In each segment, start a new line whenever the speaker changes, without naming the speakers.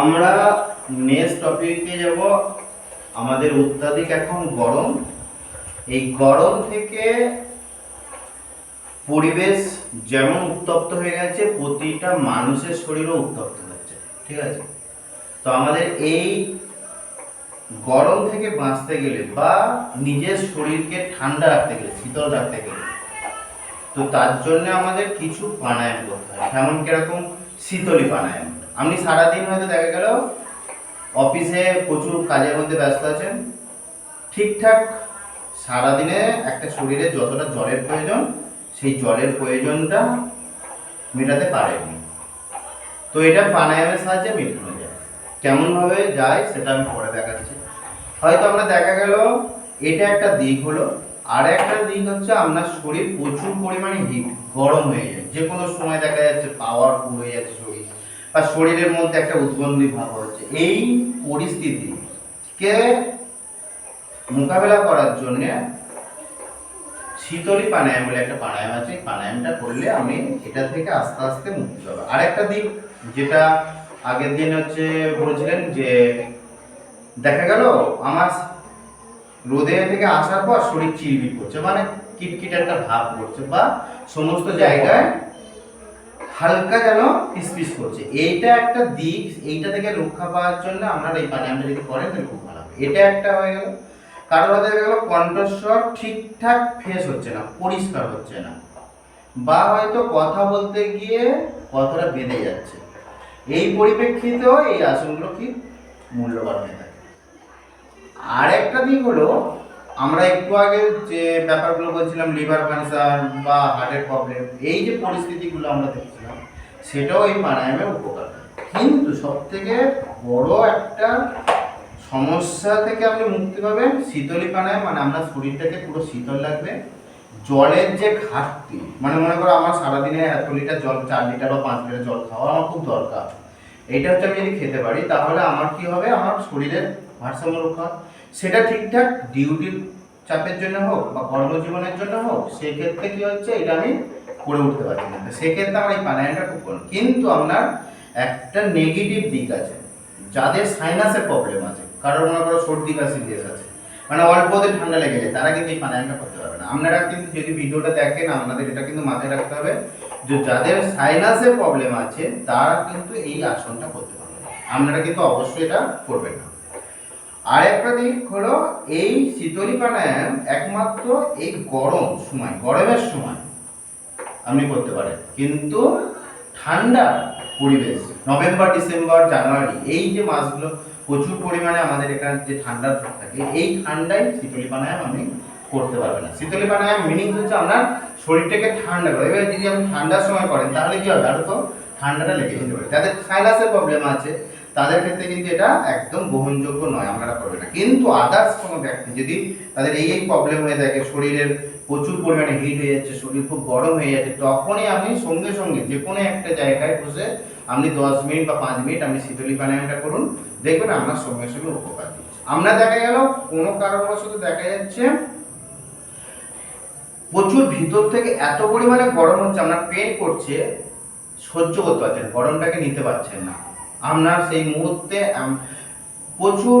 আমরা নেক্সট টপিকে যাব। আমাদের অত্যাধিক এখন গরম। এই গরম থেকে পরিবেশ যেমন উত্তপ্ত হয়ে গেছে, প্রতিটা মানুষের শরীরও উত্তপ্ত হচ্ছে, ঠিক আছে? তো আমাদের এই গরম থেকে বাঁচতে গেলে বা নিজের শরীরকে ঠান্ডা রাখতে গেলে, শীতল রাখতে গেলে, তো তার জন্য আমাদের কিছু প্রাণায়াম করতে হয়। যেমন কীরকম শীতলী প্রাণায়াম। আপনি সারাদিন হয়তো দেখা গেল অফিসে প্রচুর কাজের মধ্যে ব্যস্ত আছেন। ঠিকঠাক সারাদিনে একটা শরীরে যতটা জলের প্রয়োজন, সেই জলের প্রয়োজনটা মেটাতে পারেনি তো এটা প্রাণায়ামের সাহায্যে মেটানো যায়। কেমনভাবে যায় সেটা আমি পরে দেখাচ্ছি। হয়তো আমরা দেখা গেল এটা একটা দিক হলো, আর একটা দিক হচ্ছে আপনার শরীর প্রচুর পরিমাণে হিট গরম হয়ে যায়। যে কোনো সময় দেখা যাচ্ছে পাওয়ারফুল হয়ে যাচ্ছে শরীর। বা শরীরের মধ্যে একটা উদ্বন্দ্বী ভাব হচ্ছে এই পরিস্থিতিকে মোকাবেলা করার জন্য শীতলী প্রাণায়াম বলে একটা প্রাণায়াম আছে। এই প্রাণায়ামটা করলে আমি এটা থেকে আস্তে আস্তে মুক্তি পাবো। আর একটা দিক যেটা আগের দিন হচ্ছে বলছিলেন যে দেখা গেল আমার রোদে থেকে আসার পর শরীর চিরবির করছে মানে কিটকিট একটা ভাব করছে বা সমস্ত জায়গায় হালকা যেন পিসপিস করছে। এইটা একটা দিক, এইটা থেকে রক্ষা পাওয়ার জন্য আপনারা এই প্রাণায়ামটা যদি করেন, তাহলে খুব ভালো হবে। এটা একটা হয়ে গেল। কারও হতে গেল কণ্ঠস্বর ঠিকঠাক ফেস হচ্ছে না, পরিষ্কার হচ্ছে না। বা হয়তো কথা বলতে গিয়ে কথাটা বেঁধে যাচ্ছে। এই পরিপ্রেক্ষিতেও এই আসনগুলো কি মূল্যবান হয়ে থাকে। আর একটা দিক হলো আমরা একটু আগে যে ব্যাপারগুলো বলছিলাম, লিভার ক্যান্সার বা হার্টের প্রবলেম এই যে পরিস্থিতিগুলো আমরা দেখছিলাম, সেটাও এই প্রাণায়ামে উপকার কিন্তু সব থেকে বড় একটা সমস্যা থেকে আপনি মুক্তি পাবেন শীতলী প্রাণায়াম মানে আপনার শরীরটাকে পুরো শীতল লাগবে জলের যে ঘাটতি মানে মনে করো আমার সারাদিনে এত লিটার জল, চার লিটার বা পাঁচ লিটার জল খাওয়া আমার খুব দরকার এইটা হচ্ছে আমি যদি খেতে পারি, তাহলে আমার কি হবে আমার শরীরের ভারসাম্য রক্ষা। সেটা ঠিকঠাক ডিউটির চাপের জন্য হোক বা কর্মজীবনের জন্য হোক, সেক্ষেত্রে কি হচ্ছে এটা আমি করে উঠতে পারছি না। সেক্ষেত্রে আমার এই প্রাণায়ামটা খুব ভালো কিন্তু আপনার একটা নেগেটিভ দিক আছে, যাদের সাইনাসের প্রবলেম আছে। কারোর মনে করো সর্দি কাশি দেশ আছে। মানে অল্পতে ঠান্ডা লেগে যায়, তারা কিন্তু এই প্রাণায়ামটা করতে পারবে না। আপনারা কিন্তু যদি ভিডিওটা দেখেন, আপনাদের এটা কিন্তু মাথায় রাখতে হবে যে যাদের সাইনাসের প্রবলেম আছে, তারা কিন্তু এই আসনটা করতে পারবে আপনারা কিন্তু অবশ্যই এটা করবেন না। আর একটা দিক হলো এই শীতলী প্রাণায়াম একমাত্র এই গরম সময়, গরমের সময় আপনি করতে পারেন কিন্তু ঠান্ডা পরিবেশ, নভেম্বর, ডিসেম্বর, জানুয়ারি, এই যে মাসগুলো প্রচুর পরিমাণে আমাদের এখানে যে ঠান্ডা থাকে, এই ঠান্ডায় শীতলী প্রাণায়াম করতে পারবেন না। শীতলী প্রাণায়াম মিনিং হচ্ছে আপনার শরীরটাকে ঠান্ডা করে। এবার যদি আপনি ঠান্ডার সময় করেন, তাহলে কি হবে? আরও তো ঠান্ডাটা লেগে যেতে পারে। যাদের সাইনাসের প্রবলেম আছে তাদের ক্ষেত্রে কিন্তু এটা একদম গ্রহণযোগ্য নয়, আপনারা করবেন না। কিন্তু আদার্স কোনো ব্যক্তি যদি তাদের এই এই প্রবলেম হয়ে থাকে, শরীরের প্রচুর পরিমাণে হিট হয়ে যাচ্ছে, শরীর খুব গরম হয়ে যাচ্ছে, তখনই আপনি সঙ্গে সঙ্গে যে কোনো একটা জায়গায় বসে আপনি দশ মিনিট বা পাঁচ মিনিট আপনি শীতলী প্রাণায়ামটা করুন, দেখবেন আপনার সঙ্গে সঙ্গে উপকার দিচ্ছে। আমরা দেখা গেল, কোনো কারণবশত দেখা যাচ্ছে প্রচুর ভিতর থেকে এত পরিমাণে গরম হচ্ছে, আপনার পেন করছে, সহ্য করতে পারছেন গরমটাকে নিতে পারছেন না। আপনার সেই মুহূর্তে প্রচুর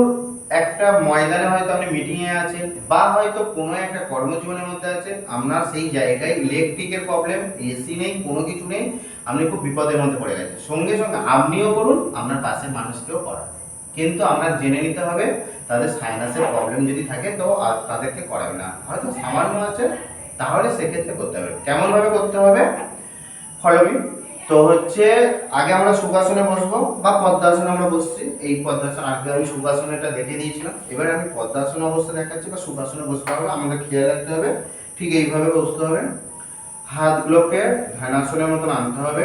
একটা ময়দানে হয়তো আপনি মিটিংয়ে আছেন বা হয়তো কোনো একটা কর্মজীবনের মধ্যে আছেন, আপনার সেই জায়গায় ইলেকট্রিকের প্রবলেম এসি নেই, কোনো কিছু নেই, আপনি খুব বিপদের মধ্যে পড়ে গেছেন। সঙ্গে সঙ্গে আপনিও করুন আপনার পাশের মানুষকেও করান। কিন্তু আপনার জেনে নিতে হবে, তাদের সাইনাসের প্রবলেম যদি থাকে, তো আর তাদেরকে করাবে না। হয়তো সামান্য আছে, তাহলে সেক্ষেত্রে করতে হবে। কেমনভাবে করতে হবে? ফলবি তো হচ্ছে, আগে আমরা সুখাসনে বসবো বা পদ্মাসনে আমরা বসছি। এই পদ্মাসন, আগে আমি সুখাসনেটা দেখে দিয়েছিলাম এবার আমি পদ্মাসন অবস্থা দেখাচ্ছি বা সুখাসনে বসতে হবে আমাদের খেয়াল রাখতে হবে। ঠিক এইভাবে বসতে হবে। হাতগুলোকে ধ্যানাসনের মতন আনতে হবে।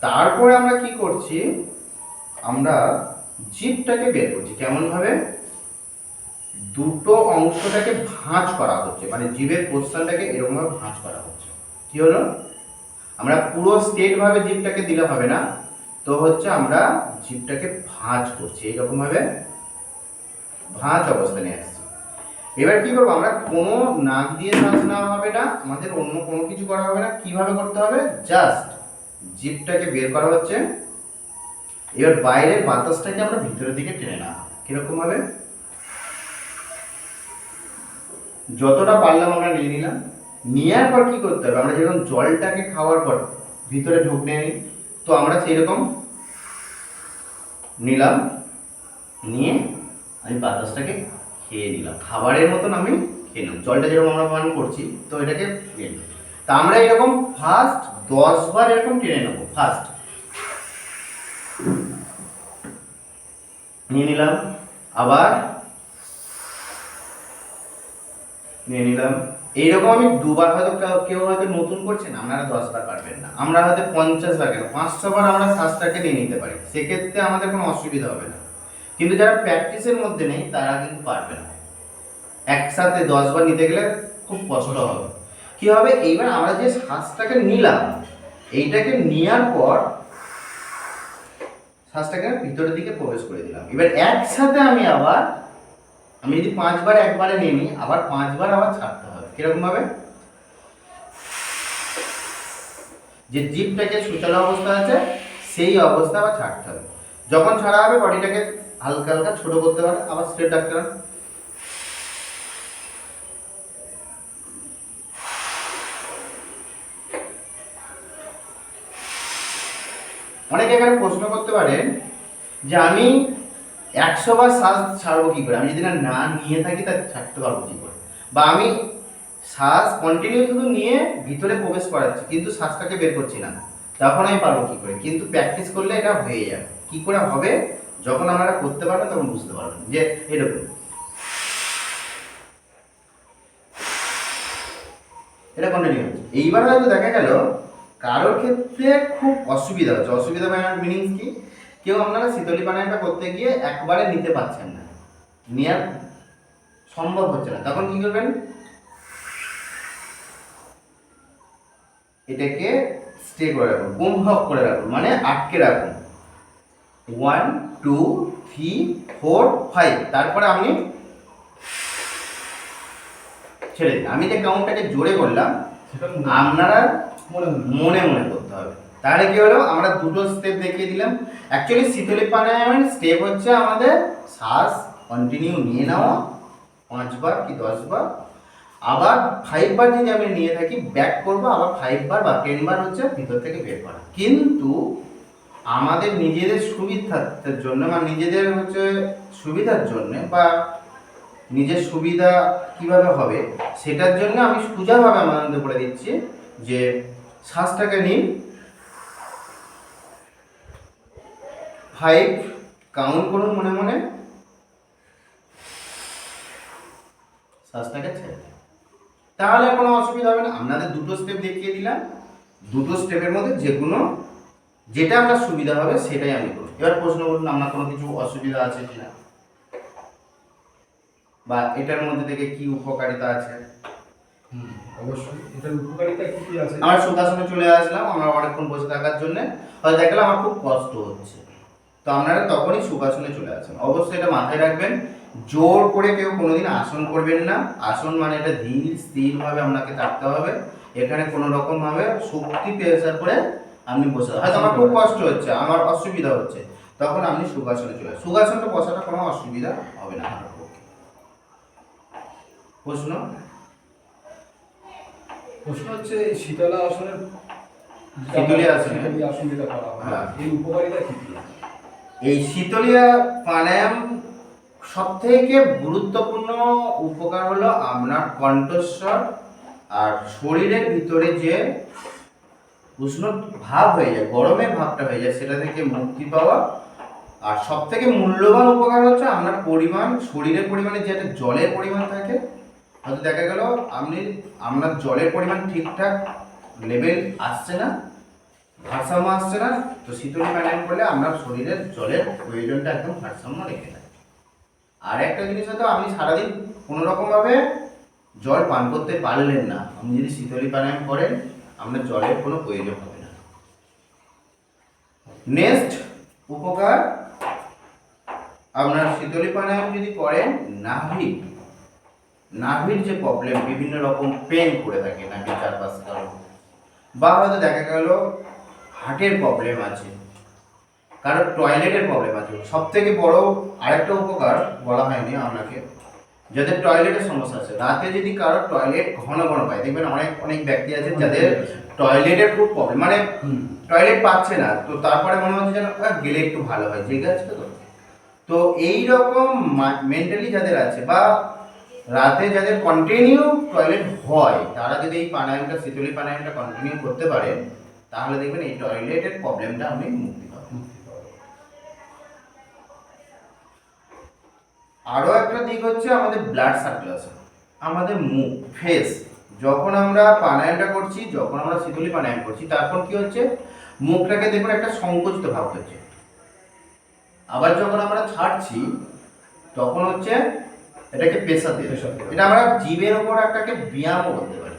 তারপরে আমরা কি করছি? আমরা জিভটাকে বের করছি। কেমন ভাবে দুটো অংশটাকে ভাঁজ করা হচ্ছে। মানে জীবের পোস্টানটাকে এরকমভাবে ভাঁজ করা হচ্ছে। কি হলো? আমরা পুরো স্টেট ভাবে জিভটাকে দিলে হবে না, তো হচ্ছে আমরা জিপটাকে ভাঁজ করছি, এইরকম ভাবে ভাঁজ অবস্থানে আসছি। এবার কি করব, আমরা কোনো নাক দিয়ে শ্বাস নেওয়া হবে না, আমাদের অন্য কোনো কিছু করা হবে না, কীভাবে করতে হবে? জাস্ট জিপটাকে বের করা হচ্ছে। এবার বাইরের বাতাসটাকে আমরা ভিতরের দিকে টেনে নেওয়া কীরকম ভাবে? যতটা পারলাম আমরা নিয়ে নিলাম। নেওয়ার পর কি করতে হবে? আমরা যেরকম জলটাকে খাওয়ার পর ভিতরে ঢুকনে নিই তো আমরা সেই রকম নিলাম, নিয়ে আমি বাতাসটাকে খেয়ে নিলাম। খাবারের মতন আমি খেয়ে নিলাম। জলটা যেরকম আমরা পান করছি, তো এটাকে খেয়ে নিলাম। তা আমরা এরকম ফার্স্ট দশ বার এরকম টেনে নেব ফার্স্ট নিয়ে নিলাম, আবার। নিয়ে নিলাম। এইরকম আমি দুবার হয়তো কেউ- হয়তো নতুন করছেন আপনারা দশ বার পারবেন না। আমরা হয়তো পঞ্চাশ বার কেন পাঁচশো বার আমরা শ্বাসটাকে নিয়ে নিতে পারি। সেক্ষেত্রে আমাদের কোনো অসুবিধা হবে না। কিন্তু যারা প্র্যাকটিসের মধ্যে নেই তারা কিন্তু পারবে না। একসাথে দশ বার নিতে গেলে খুব কষ্ট হবে। কি হবে? এইবার আমরা যে শ্বাসটাকে নিলাম এইটাকে নেওয়ার পর শ্বাসটাকে ভিতরের দিকে প্রবেশ করে দিলাম। এবার একসাথে আমি আবার আমি যদি পাঁচবার একবারে নিয়ে নিই আবার পাঁচবার আবার ছাড়তে হবে কীরকম ভাবে? যে জিপটাকে সুচালো অবস্থা আছে, সেই অবস্থা আবার ছাড়তে হবে। যখন ছাড়া হবে, বডিটাকে হালকা হালকা ছোট করতে পারে, আবার স্ট্রেট পারে। অনেকে এখানে প্রশ্ন করতে পারেন যে আমি একশো বার শ্বাস ছাড়বো কি করে? আমি যদি না নিয়ে থাকি, তা ছাড়তে পারব কি করে? বা আমি শ্বাস কন্টিনিউ শুধু নিয়ে ভিতরে প্রবেশ করাচ্ছি, কিন্তু শ্বাসটাকে বের করছি না। তখন আমি পারব কি করে? কিন্তু প্র্যাকটিস করলে এটা হয়ে যাবে। কি করে হবে? যখন আপনারা করতে পারবেন, তখন বুঝতে পারবেন। যে এরকম। এটা কন্টিনিউ হচ্ছে। এইবার হয়তো দেখা গেল, কারোর ক্ষেত্রে খুব অসুবিধা হচ্ছে। অসুবিধা মানে মিনিংস কি? কেউ আপনারা শীতলী পানায়টা করতে গিয়ে একবারে নিতে পারছেন না। নেওয়ার সম্ভব হচ্ছে না। তখন কি করবেন? এটাকে স্টে করে রাখুন কুম্ভক করে রাখুন মানে আটকে রাখুন। One two three four five তারপরে আপনি ছেড়ে দিন আমি যে কাউন্টটাকে জোরে করলাম
সেটা
আপনারা
মনে মনে
মনে মনে করতে হবে। তাহলে কি হলো? আমরা দুটো স্টেপ দেখিয়ে দিলাম। অ্যাকচুয়ালি শীতলী প্রাণায়ামের স্টেপ হচ্ছে আমাদের শ্বাস কন্টিনিউ নিয়ে নেওয়া পাঁচবার কি দশবার? আবার ফাইভ বার যদি আমি নিয়ে থাকি ব্যাক করব, আবার ফাইভ বার বা টেন বার হচ্ছে ভিতর থেকে বের করা। কিন্তু আমাদের নিজেদের সুবিধার জন্য বা নিজেদের হচ্ছে সুবিধার জন্য বা নিজের সুবিধা কীভাবে হবে, সেটার জন্য আমি সোজাভাবে আমাদের বলে দিচ্ছি যে শ্বাসটাকে নিন। ফাইভ কাউন্ট করুন মনে মনে। শ্বাসটাকে ছেড়ে। তাহলে কোনো অসুবিধা হবে না। আপনাদের দুটো স্টেপ দেখিয়ে দিলাম। দুটো স্টেপের মধ্যে যে কোনো যেটা আপনার সুবিধা হবে সেটাই আমি করব। এবার প্রশ্ন করুন আপনার কোনো কিছু অসুবিধা আছে কিনা? বা এটার মধ্যে থেকে কি উপকারিতা আছে?
হুম, অবশ্যই। এটার উপকারিতা কি কি আছে?
আমরা সুখাসনে চলে আসলাম আমরা অনেকক্ষণ বসে থাকার জন্য। হয়তো দেখলাম আমার খুব কষ্ট হচ্ছে। তো আপনারা তখনই সুখাসনে চলে আসেন। অবশ্যই এটা মাথায় রাখবেন। জোর করে কেউ কোনোদিন আসন করবেন না। আসন মানে এটা ধীর স্থিরভাবে আপনাকে থাকতে হবে। এখানে কোনো রকম ভাবে শক্তি প্রেসার করে আপনি বসে হয়তো আমার খুব কষ্ট হচ্ছে আমার অসুবিধা হচ্ছে। তখন আপনি সুখাসনে চলে সুখাসনে বসাটা কোনো অসুবিধা হবে না আপনার পক্ষে। প্রশ্ন?
প্রশ্ন হচ্ছে এই শীতলা আসনের
শীতলী আসনে?
শীতলী আসন যেটা করা
হয়।
এই উপকারিতা কি কি?
এই শীতলীয়া প্রাণায়াম সব থেকে গুরুত্বপূর্ণ উপকার হলো আপনার কণ্ঠস্বর আর শরীরের ভিতরে যে উষ্ণ ভাব হয়ে যায়, গরমের ভাবটা হয়ে যায়, সেটা থেকে মুক্তি পাওয়া। আর সব থেকে মূল্যবান উপকার হচ্ছে আপনার পরিমাণ, শরীরের পরিমাণে যেটা জলের পরিমাণ থাকে। হয়তো দেখা গেল আপনি, আপনার জলের পরিমাণ ঠিকঠাক লেভেল আসছে না, ভারসাম্য আসছে না, তো শীতলী প্রাণায়াম করলে আপনার শরীরের জলের প্রয়োজনটা একদম ভারসাম্য রেখে দেয়। আর একটা জিনিস হয়তো আপনি সারাদিন কোনো রকমভাবে জল পান করতে পারলেন না। আপনি যদি শীতলী প্রাণায়াম করেন, আপনার জলের কোনো প্রয়োজন হবে না। নেক্সট উপকার, আপনার শীতলী প্রাণায়াম যদি করেন নাভি নাভির যে প্রবলেম বিভিন্ন রকম পেন করে থাকে নাভির চারপাশে। কারণ বা হয়তো দেখা গেল, হার্টের প্রবলেম আছে। কারণ টয়লেটের প্রবলেম আছে। সব থেকে বড় আরেকটা উপকার বলা হয়নি আপনাকে যাদের টয়লেটের সমস্যা আছে রাতে যদি কারও টয়লেট ঘন ঘন পায় দেখবেন অনেক অনেক ব্যক্তি আছে যাদের টয়লেটের খুব প্রবলেম মানে টয়লেট পাচ্ছে না তো তারপরে মনে হচ্ছে যেন গেলে একটু ভালো হয়। জেগে আছে তো? তো এই রকম মেন্টালি যাদের আছে বা রাতে যাদের কন্টিনিউ টয়লেট হয় তারা যদি এই প্রাণায়ামটা শীতলী প্রাণায়ামটা কন্টিনিউ করতে পারে তাহলে দেখবেন এই টয়লেটের প্রবলেমটা আপনি মুক্তি
পাওয়া যায়।
আরও একটা দিক হচ্ছে আমাদের ব্লাড সার্কুলেশন আমাদের মুখ ফেস যখন আমরা প্রাণায়ামটা করছি যখন আমরা শীতলি প্রাণায়াম করছি তারপর কি হচ্ছে? মুখটাকে দেখুন একটা সংকুচিত ভাব হচ্ছে। আবার যখন আমরা ছাড়ছি তখন হচ্ছে এটাকে পেশা দিয়ে এটা আমরা জীবের ওপর একটাকে ব্যায়ামও করতে পারি।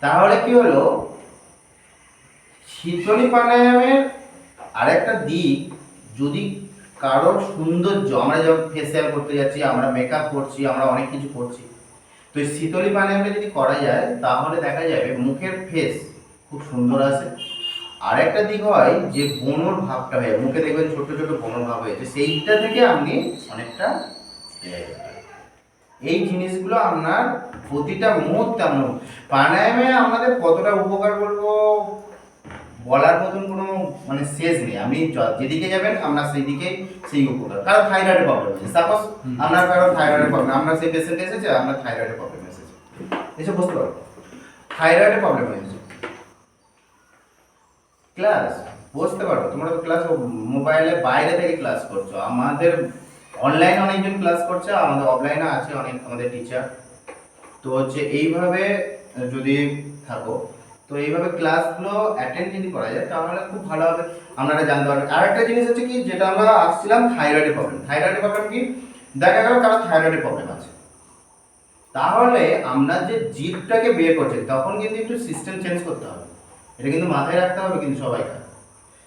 তাহলে কি হলো? শীতলী প্রাণায়ামের আরেকটা দিক যদি কারোর সৌন্দর্য, আমরা যখন ফেসিয়াল করতে যাচ্ছি, আমরা মেকআপ করছি, আমরা অনেক কিছু করছি। তো এই শীতলী প্রাণায়ামটা যদি করা যায়, তাহলে দেখা যাবে মুখের ফেস খুব সুন্দর আসে আর একটা দিক হয় যে বনর ভাবটা হয় মুখে দেখবেন ছোট ছোট বনর ভাব হয়েছে। সেইটা থেকে আপনি অনেকটা। এই জিনিসগুলো আপনার প্রতিটা মুহূর্তে আপনার প্রাণায়ামে আমাদের কতটা উপকার বলব? বলার মতন কোনো মানে শেষ নেই। আপনি যেদিকে যাবেন আপনার সেই দিকে সেই উপকার। কারও থাইরয়েডের প্রবলেম আছে। সাপোজ আপনার কারও থাইরয়েডের প্রবলেম আপনার সেই পেশেন্ট এসেছে আপনার থাইরয়েডের প্রবলেম এসেছে। এসে বুঝতে পারব থাইরয়েডের প্রবলেম হয়েছে। ক্লাস বুঝতে পারো? তোমরা তো ক্লাস মোবাইলে বাইরে থেকে ক্লাস করছ। আমাদের অনলাইনে অনেকজন ক্লাস করছে আমাদের অফলাইনে আছে অনেক আমাদের টিচার তো হচ্ছে এইভাবে যদি থাকো তো এইভাবে ক্লাসগুলো অ্যাটেন্ড যদি করা যায় তাহলে খুব ভালো হবে। আপনারা জানতে পারবেন। আর একটা জিনিস হচ্ছে কি, যেটা আমরা আসছিলাম থাইরয়েডের প্রবলেম থাইরয়েডের প্রবলেম কি? দেখা গেল কারও থাইরয়েডের প্রবলেম আছে। তাহলে আমরা যে জিভটাকে বের করছে, তখন কিন্তু একটু সিস্টেম চেঞ্জ করতে হবে। এটা কিন্তু মাথায় রাখতে হবে কিন্তু সবাইকে।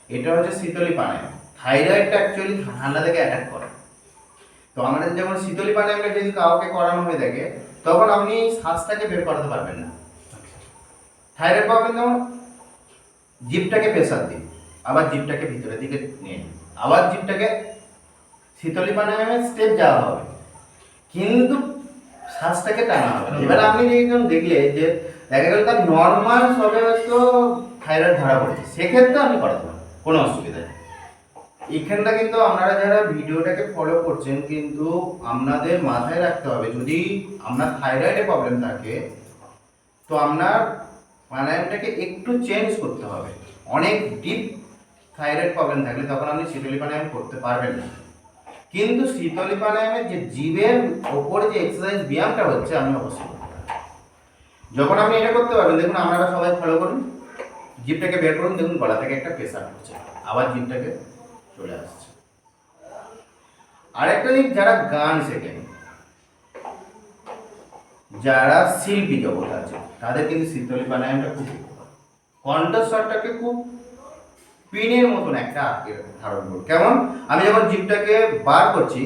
এটা হচ্ছে শীতলি প্রাণায়াম থাইরয়েডটা অ্যাকচুয়ালি ঠান্ডা থেকে অ্যাটাক করে। তো আমাদের যেমন শীতলি প্রাণায়ামটা যদি কাউকে করানো হয়ে থাকে, তখন আপনি শ্বাসটাকে বের করতে পারবেন না। থাইরয়েড প্রবলেম যেমন জিভটাকে প্রেসার দিন আবার জিপটাকে ভিতরের দিকে নিয়ে। আবার জিপটাকে শীতলী প্রাণায়ামের স্টেপ যাওয়া হবে কিন্তু শ্বাসটাকে টানা হবে। এবার আপনি একজন দেখলে যে দেখা গেল তার নর্মাল সবে হয়তো থাইরয়েড ধরা পড়েছে, সেক্ষেত্রে আপনি করাতে পারেন, কোনো অসুবিধা নেই এখানটা কিন্তু আপনারা যারা ভিডিওটাকে ফলো করছেন, কিন্তু আপনাদের মাথায় রাখতে হবে, যদি আপনার থাইরয়েডে প্রবলেম থাকে, তো আপনার প্রাণায়ামটাকে একটু চেঞ্জ করতে হবে। অনেক ডিপ থাইরয়েড প্রবলেম থাকলে তখন আপনি শীতলী প্রাণায়াম করতে পারবেন না। কিন্তু শীতলী প্রাণায়ামের যে জীবের ওপরে যে এক্সারসাইজ ব্যায়ামটা হচ্ছে আপনি অবশ্যই যখন আপনি এটা করতে পারবেন, দেখুন আপনারা সবাই ফলো করুন। জিভটাকে বের করুন, দেখুন গলা থেকে একটা প্রেশার হচ্ছে আবার জিভটাকে চলে আসছে। আরেকটা দিক, যারা গান শেখেন যারা শিল্পী জগৎ আছে, তাদের কিন্তু শীতলী প্রাণায়ামটা খুব কণ্ঠস্বরটাকে খুব পিনের মতন একটা আটকে ধারণ করুন কেমন? আমি যখন জিভটাকে বার করছি,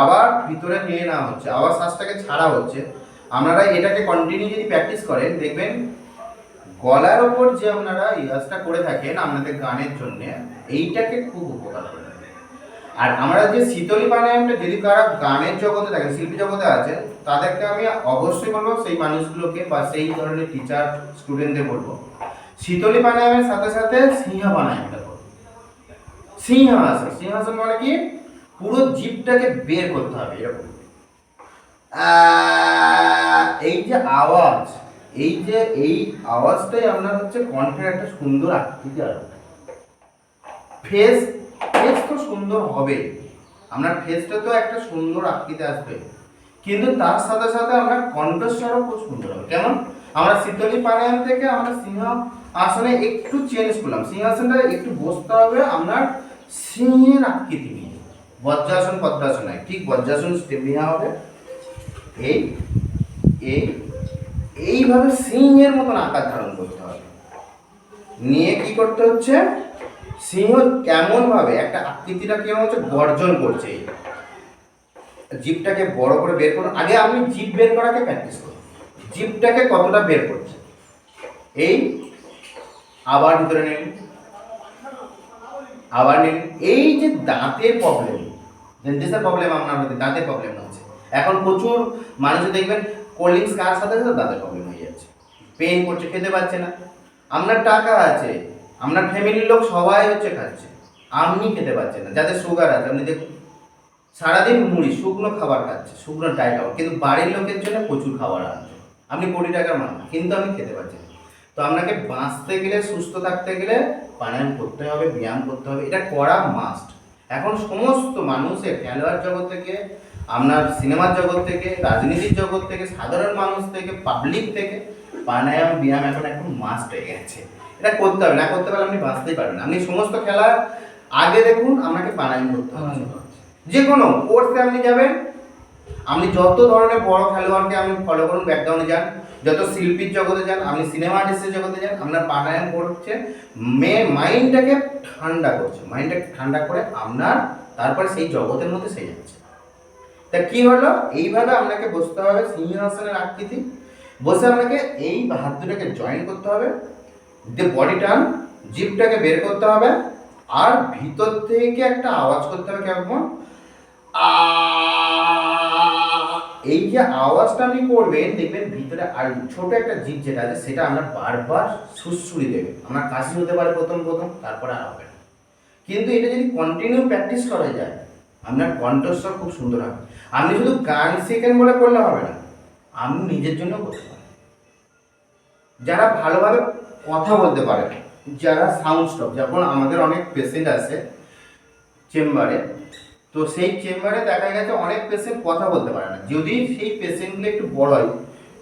আবার ভিতরে নিয়ে নেওয়া হচ্ছে, আবার শ্বাসটাকে ছাড়া হচ্ছে, আপনারা এটাকে কন্টিনিউ যদি প্র্যাকটিস করেন, দেখবেন গলার ওপর যে আপনারা ইয়াজটা করে থাকেন আপনাদের গানের জন্য, এইটাকে খুব উপকার করে আর আমরা যে শীতলী প্রাণায়ামটা যদি কারা গানের জগতে থাকেন, শিল্পী জগতে আছে তাদেরকে আমি অবশ্যই বলব সেই মানুষগুলোকে বা সেই ধরনের টিচার স্টুডেন্টদের বলব। শীতলী প্রাণায়ামের সাথে সাথে সিংহ প্রাণায়ামটা করব সিংহাসন সিংহাসন মানে কি? পুরো জিভটাকে বের করতে হবে, এরকম। এই যে আওয়াজ, এই যে, এই আওয়াজটাই আপনার হচ্ছে কণ্ঠের একটা সুন্দর আকৃতি আর ফেস ফেস তো সুন্দর হবে আপনার ফেসটা তো একটা সুন্দর আকৃতি আসবে। কিন্তু তার সাথে সাথে আপনার কণ্ঠস্বরও খুব সুন্দর হবে। কেমন? আমরা শীতলী প্রাণায়াম থেকে আমরা সিংহ আসনে একটু চেঞ্জ করলাম। সিংহাসনটা একটু বসতে হবে আপনার সিংহের আকৃতি নিয়ে। বজ্রাসন, পদ্মাসন নয় ঠিক বজ্রাসন স্টেপ নেওয়া হবে। এই এই, এইভাবে সিংহের মতন আকার ধারণ করতে হবে। নিয়ে কি করতে হচ্ছে? সিংহ কেমন ভাবে একটা আকৃতিটা কেমন হচ্ছে? গর্জন করছে। জিভটাকে বড় করে বের করুন। আগে আপনি জিভ বের করাকে প্র্যাকটিস করুন। জিভটাকে কতটা বের করছে? এই, আবার ভিতরে নিন। আবার নিন। এই যে দাঁতের প্রবলেম জেন্টিসের প্রবলেম আপনার হতে দাঁতের প্রবলেম হচ্ছে। এখন প্রচুর মানুষ দেখবেন কোল্ড ড্রিঙ্কস খাওয়ার সাথে সাথে দাঁতের প্রবলেম হয়ে যাচ্ছে। পেন করছে, খেতে পারছে না। আপনার টাকা আছে, আপনার ফ্যামিলির লোক সবাই হচ্ছে খাচ্ছে। আপনি খেতে পারছেন না, যাদের সুগার আছে, আপনি দেখুন। সারাদিন মুড়ি, শুকনো খাবার খাচ্ছে, শুকনো ডায়েট খাবার, কিন্তু বাড়ির লোকের জন্য প্রচুর খাবার আনছে। আপনি কোটি টাকার মানুষ, কিন্তু আমি খেতে পারছি না। তো আপনাকে বাঁচতে গেলে, সুস্থ থাকতে গেলে প্রাণায়াম করতে হবে, ব্যায়াম করতে হবে, এটা করা মাস্ট এখন সমস্ত মানুষের খেলোয়াড় জগৎ থেকে, আপনার সিনেমার জগৎ থেকে, রাজনীতির জগৎ থেকে, সাধারণ মানুষ থেকে পাবলিক থেকে, প্রাণায়াম, ব্যায়াম এখন এখন মাস্ট হয়ে গেছে। এটা করতে হবে, না করতে পারলে আপনি বাঁচতেই পারবেন আপনি সমস্ত খেলা আগে দেখুন আপনাকে প্রাণায়াম করতে হবে। যে কোনো কোর্সে আপনি যাবেন, আপনি যত ধরনের বড় খেলোয়াড়কে আপনি ফলো করুন ব্যাকগ্রাউন্ডে যান, যত শিল্পীর জগতে যান, আপনি সিনেমা আর্টিস্টের জগতে যান, আপনার প্রাণায়াম করছে মে মাইন্ডটাকে ঠান্ডা করছে মাইন্ডটাকে ঠান্ডা করে আপনার, তারপরে সেই জগতের মধ্যে সে যাচ্ছে। তা কি হলো? এইভাবে আপনাকে বসতে হবে সিংহাসনের আকৃতি। বসে আপনাকে এই হাত দুটাকে জয়েন করতে হবে দিয়ে বডি টান জিপটাকে বের করতে হবে, আর ভিতর থেকে একটা আওয়াজ করতে হবে কেমন! এই যে আওয়াজটা আপনি করবেন, দেখবেন ভিতরে আর ছোট একটা জিপ যেটা আছে, সেটা আমরা বারবার সুরসুরি দেবে। আমরা কাশি হতে পারে প্রথম প্রথম, তারপরে আর হবে না। কিন্তু এটা যদি কন্টিনিউ প্র্যাকটিস করা যায়, আপনার কণ্ঠস্বর খুব সুন্দর হবে। আপনি শুধু গান শেখেন বলে করলে হবে না, আপনি নিজের জন্য করতে পারেন। যারা ভালোভাবে কথা বলতে পারে, যারা সাউন্ড স্টপ যেমন আমাদের অনেক পেশেন্ট আছে, চেম্বারে তো সেই চেম্বারে দেখা গেছে অনেক পেশেন্ট কথা বলতে পারে না। যদি সেই পেশেন্টগুলো একটু বড় হয়,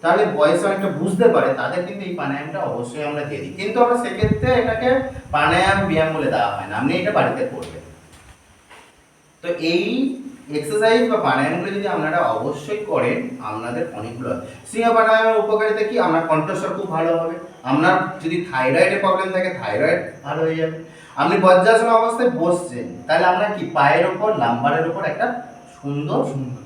তাহলে বয়স অনেকটা বুঝতে পারে, তাদের কিন্তু এই প্রাণায়ামটা অবশ্যই আমরা দিয়ে দিই। কিন্তু আমরা সেক্ষেত্রে এটাকে প্রাণায়াম ব্যায়াম বলে দেওয়া হয় না, আপনি এটা বাড়িতে করবেন। তো এই এক্সারসাইজ বা প্রাণায়ামগুলো যদি আপনারা অবশ্যই করেন, আপনাদের অনেকগুলো। সিংহ প্রাণায়ামের উপকারিতা কি? আপনার কণ্ঠস্বর খুব ভালো হবে, আপনার যদি থাইরয়েডের প্রবলেম থাকে থাইরয়েড ভালো হয়ে যাবে। আপনি বজ্রাসন অবস্থায় বসছেন, তাহলে আপনার কি পায়ের ওপর লাম্বারের ওপর একটা সুন্দর
সুন্দর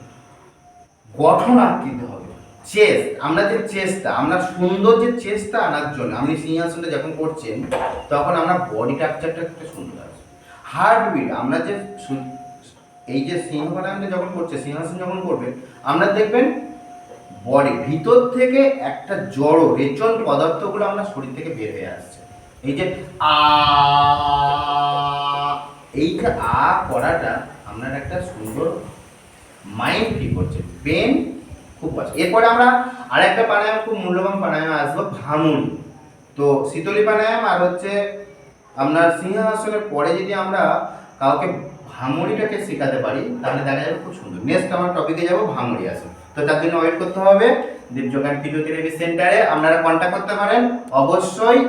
গঠন আকৃতি হবে। চেস্ট আমরা যে চেস্টটা আমরা সুন্দর যে চেস্টটা আনার জন্য, আপনি সিংহাসনটা যখন করছেন, তখন আমরা বডি স্ট্রাকচারটা একটা সুন্দর আছে। হার্টবিট আমরা যে এই যে সিংহাসনটা যখন করছে, সিংহাসন যখন করবে, আমরা দেখবেন বডি ভিতর থেকে একটা জড়ো রেচন পদার্থগুলো আমরা শরীর থেকে বের হয়ে আসছে। এই যে আ এই আ করাটা আপনার একটা সুন্দর মাইন্ড ফ্রি করছে পেন খুব আছে এরপরে আমরা আরেকটা প্রাণায়াম, খুব মূল্যবান প্রাণায়াম আসব ভামুরি তো শীতলী প্রাণায়াম আর হচ্ছে আপনার সিংহাসনের পরে যদি আমরা কাউকে ভামুরিটাকে শেখাতে পারি, তাহলে দেখা যাবে খুব সুন্দর। নেক্সট আমার টপিকে যাব ভামুরি আছে তো তার জন্য ওয়েট করতে হবে। দীপযোগান ফিজিওথেরাপি সেন্টারে আপনারা কন্ট্যাক্ট করতে পারেন। অবশ্যই